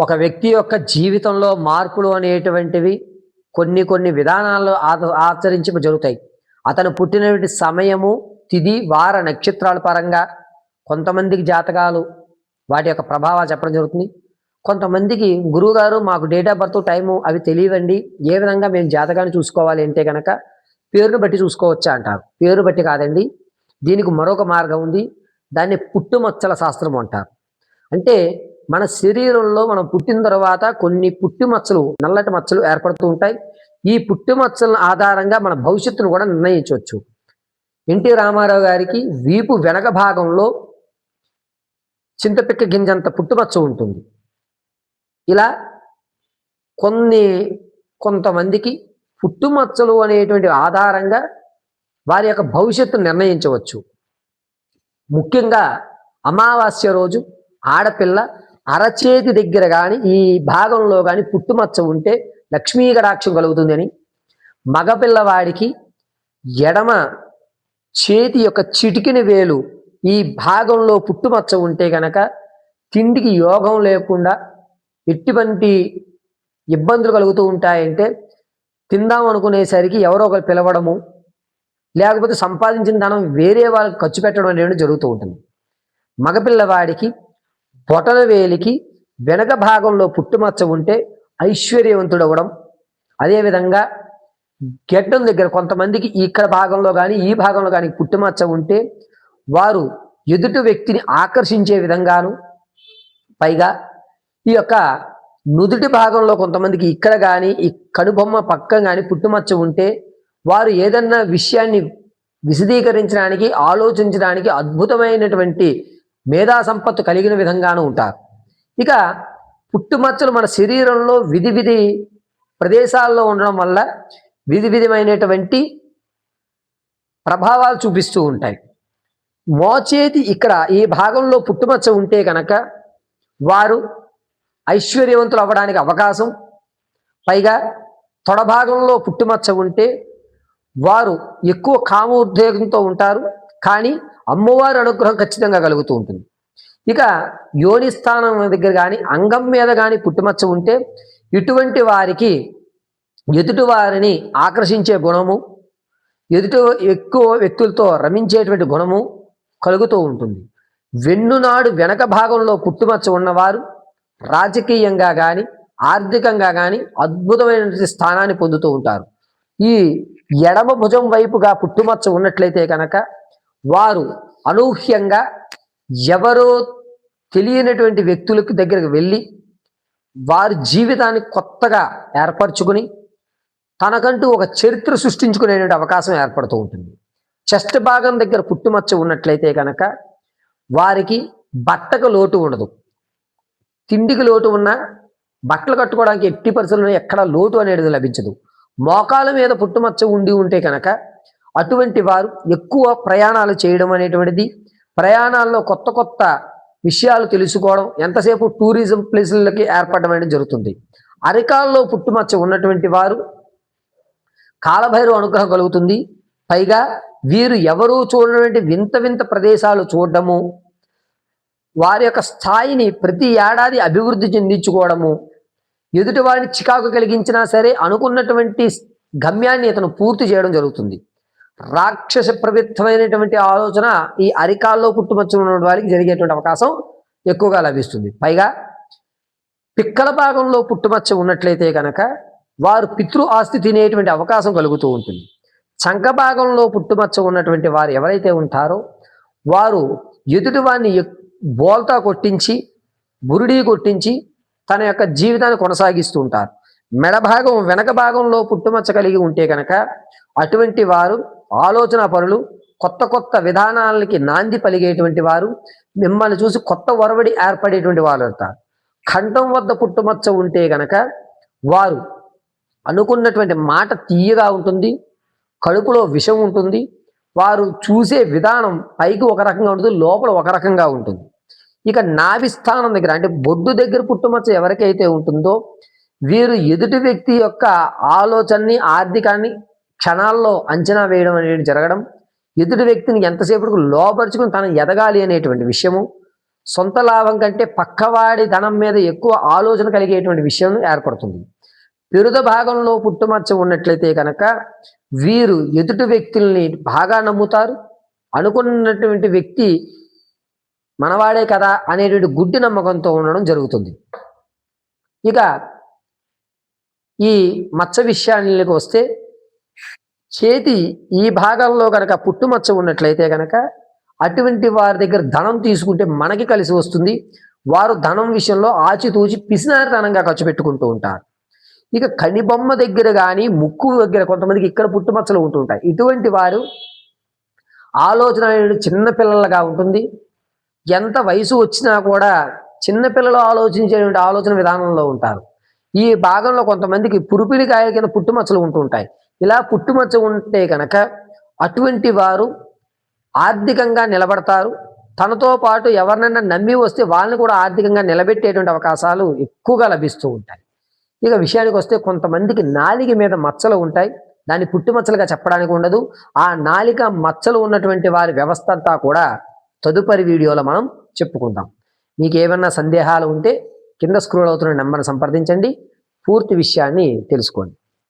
ఒక వ్యక్తి యొక్క జీవితంలో మార్పులు అనేటువంటివి కొన్ని కొన్ని విధానాల్లో ఆద- ఆచరించి జరుగుతాయి. అతను పుట్టినటువంటి సమయము తిది వార నక్షత్రాల పరంగా కొంతమందికి జాతకాలు వాటి యొక్క ప్రభావాలు చెప్పడం జరుగుతుంది. కొంతమందికి గురువుగారు మాకు డేట్ ఆఫ్ బర్త్ టైము అవి తెలియవండి. ఏ విధంగా మేము జాతకాన్ని చూసుకోవాలి అంటే కనుక పేరును బట్టి చూసుకోవచ్చా అంటారు. పేరు బట్టి కాదండి. దీనికి మరొక మార్గం ఉంది. దాన్ని పుట్టుమచ్చల శాస్త్రం అంటారు. అంటే మన శరీరంలో మనం పుట్టిన తర్వాత కొన్ని పుట్టి మచ్చలు నల్లటి మచ్చలు ఏర్పడుతూ ఉంటాయి. ఈ పుట్టుమచ్చల ఆధారంగా మన భవిష్యత్తును కూడా నిర్ణయించవచ్చు. ఎన్టీ రామారావు గారికి వీపు వెనక భాగంలో చింతపిక్క గింజంత పుట్టుమచ్చ ఉంటుంది. ఇలా కొన్ని కొంతమందికి పుట్టుమచ్చలు అనేటువంటి ఆధారంగా వారి యొక్క భవిష్యత్తు నిర్ణయించవచ్చు. ముఖ్యంగా అమావాస్య రోజు ఆడపిల్ల అరచేతి దగ్గర కానీ ఈ భాగంలో కానీ పుట్టుమచ్చ ఉంటే లక్ష్మీ కటాక్షం కలుగుతుందని మగపిల్లవాడికి ఎడమ చేతి యొక్క చిటికిన వేలు ఈ భాగంలో పుట్టుమచ్చ ఉంటే గనక తిండికి యోగం లేకుండా ఎటువంటి ఇబ్బందులు కలుగుతూ ఉంటాయంటే తిందాం అనుకునేసరికి ఎవరో ఒకరు పిలవడము లేకపోతే సంపాదించిన ధనం వేరే వాళ్ళకి ఖర్చు పెట్టడం అనేది జరుగుతూ ఉంటుంది. మగపిల్లవాడికి బొటన వేలికి వెనక భాగంలో పుట్టుమచ్చ ఉంటే ఐశ్వర్యవంతుడు అవ్వడం అదేవిధంగా గెడ్డం దగ్గర కొంతమందికి ఇక్కడ భాగంలో కానీ ఈ భాగంలో కానీ పుట్టుమచ్చ ఉంటే వారు ఎదుటి వ్యక్తిని ఆకర్షించే విధంగాను పైగా ఈ యొక్క నుదుటి భాగంలో కొంతమందికి ఇక్కడ కానీ ఈ కనుబొమ్మ పక్కన కానీ పుట్టుమచ్చ ఉంటే వారు ఏదన్నా విషయాన్ని విశదీకరించడానికి ఆలోచించడానికి అద్భుతమైనటువంటి మేధా సంపత్తు కలిగిన విధంగానూ ఉంటారు. ఇక పుట్టుమచ్చలు మన శరీరంలో విధి విధి ప్రదేశాల్లో ఉండడం వల్ల విధి విధమైనటువంటి ప్రభావాలు చూపిస్తూ ఉంటాయి. మోచేతి ఇక్కడ ఈ భాగంలో పుట్టుమచ్చ ఉంటే కనుక వారు ఐశ్వర్యవంతులు అవ్వడానికి అవకాశం. పైగా తొడ భాగంలో పుట్టుమచ్చ ఉంటే వారు ఎక్కువ కామోద్వేగంతో ఉంటారు. కానీ అమ్మవారి అనుగ్రహం ఖచ్చితంగా కలుగుతూ ఉంటుంది. ఇక యోని స్థానం దగ్గర కానీ అంగం మీద కానీ పుట్టుమచ్చ ఉంటే ఇటువంటి వారికి ఎదుటి వారిని ఆకర్షించే గుణము ఎదుటి ఎక్కువ వ్యక్తులతో రమించేటువంటి గుణము కలుగుతూ ఉంటుంది. వెన్నునాడు వెనక భాగంలో పుట్టుమచ్చ ఉన్నవారు రాజకీయంగా కానీ ఆర్థికంగా కానీ అద్భుతమైనటువంటి స్థానాన్ని పొందుతూ ఉంటారు. ఈ ఎడమ భుజం వైపుగా పుట్టుమచ్చ ఉన్నట్లయితే కనుక వారు అనూహ్యంగా ఎవరో తెలియనటువంటి వ్యక్తులకు దగ్గరకు వెళ్ళి వారి జీవితాన్ని కొత్తగా ఏర్పరచుకుని తనకంటూ ఒక చరిత్ర సృష్టించుకునేటువంటి అవకాశం ఏర్పడుతూ ఉంటుంది. చెస్ట్ భాగం దగ్గర పుట్టుమచ్చ ఉన్నట్లయితే కనుక వారికి బట్టకు లోటు ఉండదు. తిండికి లోటు ఉన్నా బట్టలు కట్టుకోవడానికి ఎట్టి పరిస్థితుల్లో ఎక్కడ లోటు అనేది లభించదు. మోకాల మీద పుట్టుమచ్చ ఉండి ఉంటే కనుక అటువంటి వారు ఎక్కువ ప్రయాణాలు చేయడం అనేటువంటిది ప్రయాణాల్లో కొత్త కొత్త విషయాలు తెలుసుకోవడం ఎంతసేపు టూరిజం ప్లేసులకి ఏర్పడడం అనేది జరుగుతుంది. అరికాల్లో పుట్టుమచ్చ ఉన్నటువంటి వారు కాలభైరవ అనుగ్రహం కలుగుతుంది. పైగా వీరు ఎవరూ చూడనటువంటి వింత వింత ప్రదేశాలు చూడడము వారి యొక్క స్థాయిని ప్రతి ఏడాది అభివృద్ధి చెందించుకోవడము ఎదుటి వారిని చికాకు కలిగించినా సరే అనుకున్నటువంటి గమ్యాన్ని ఇతను పూర్తి చేయడం జరుగుతుంది. రాక్షస ప్రవృత్తమైనటువంటి ఆలోచన ఈ అరికాల్లో పుట్టుమచ్చ ఉన్న వారికి జరిగేటువంటి అవకాశం ఎక్కువగా లభిస్తుంది. పైగా పిక్కల భాగంలో పుట్టుమచ్చ ఉన్నట్లయితే కనుక వారు పితృ ఆస్తి తినేటువంటి అవకాశం కలుగుతూ ఉంటుంది. చంక భాగంలో పుట్టుమచ్చ ఉన్నటువంటి వారు ఎవరైతే ఉంటారో వారు ఎదుటి వారిని ఎక్- బోల్తా కొట్టించి బురుడి కొట్టించి తన యొక్క జీవితాన్ని కొనసాగిస్తూ ఉంటారు. మెడ భాగం వెనక భాగంలో పుట్టుమచ్చ కలిగి ఉంటే కనుక అటువంటి వారు ఆలోచన పరులు కొత్త కొత్త విధానాలకి నాంది పలిగేటువంటి వారు మిమ్మల్ని చూసి కొత్త ఒరవడి ఏర్పడేటువంటి వారు అవుతారు కంఠం వద్ద పుట్టుమచ్చ ఉంటే గనక వారు అనుకున్నటువంటి మాట తీయగా ఉంటుంది కడుపులో విషం ఉంటుంది వారు చూసే విధానం పైకి ఒక రకంగా ఉంటుంది లోపల ఒక రకంగా ఉంటుంది. ఇక నాభి స్థానం దగ్గర అంటే బొడ్డు దగ్గర పుట్టుమచ్చ ఎవరికైతే ఉంటుందో వీరు ఎదుటి వ్యక్తి యొక్క ఆలోచనని ఆర్థికాన్ని క్షణాల్లో అంచనా వేయడం అనేది జరగడం ఎదుటి వ్యక్తిని ఎంతసేపటికి లోపరుచుకుని తను ఎదగాలి అనేటువంటి విషయము సొంత లాభం కంటే పక్కవాడి ధనం మీద ఎక్కువ ఆలోచన కలిగేటువంటి విషయం ఏర్పడుతుంది. పిరుద భాగంలో పుట్టుమచ్చ ఉన్నట్లయితే కనుక వీరు ఎదుటి వ్యక్తుల్ని బాగా నమ్ముతారు. అనుకున్నటువంటి వ్యక్తి మనవాడే కదా అనేటువంటి గుడ్డి నమ్మకంతో ఉండడం జరుగుతుంది. ఇక ఈ మచ్చ విషయానికి వస్తే చేతి ఈ భాగంలో కనుక పుట్టుమచ్చ ఉన్నట్లయితే కనుక అటువంటి వారి దగ్గర ధనం తీసుకుంటే మనకి కలిసి వస్తుంది. వారు ధనం విషయంలో ఆచితూచి పిసినారితనంగా ఖర్చు పెట్టుకుంటూ ఉంటారు. ఇక కనిబొమ్మ దగ్గర కానీ ముక్కు దగ్గర కొంతమందికి ఇక్కడ పుట్టుమచ్చలు ఉంటుంటాయి ఇటువంటి వారు ఆలోచన చిన్నపిల్లలుగా చిన్న పిల్లలుగా ఉంటుంది. ఎంత వయసు వచ్చినా కూడా చిన్నపిల్లలు ఆలోచించేటువంటి ఆలోచన విధానంలో ఉంటారు. ఈ భాగంలో కొంతమందికి పురుపిలికాయ కింద పుట్టుమచ్చలు ఉంటుంటాయి ఇలా పుట్టుమచ్చ ఉంటే కనుక అటువంటి వారు ఆర్థికంగా నిలబడతారు. తనతో పాటు ఎవరినైనా నమ్మి వస్తే వాళ్ళని కూడా ఆర్థికంగా నిలబెట్టేటువంటి అవకాశాలు ఎక్కువగా లభిస్తూ ఉంటాయి. ఇక విషయానికి వస్తే కొంతమందికి నాలిక మీద మచ్చలు ఉంటాయి. దాన్ని పుట్టుమచ్చలుగా చెప్పడానికి ఉండదు. ఆ నాలిక మచ్చలు ఉన్నటువంటి వారి వ్యవస్థ అంతా కూడా తదుపరి వీడియోలో మనం చెప్పుకుందాం. మీకు ఏమన్నా సందేహాలు ఉంటే కింద స్క్రోల్ అవుతున్న నెంబర్ని సంప్రదించండి. పూర్తి విషయాన్ని తెలుసుకోండి.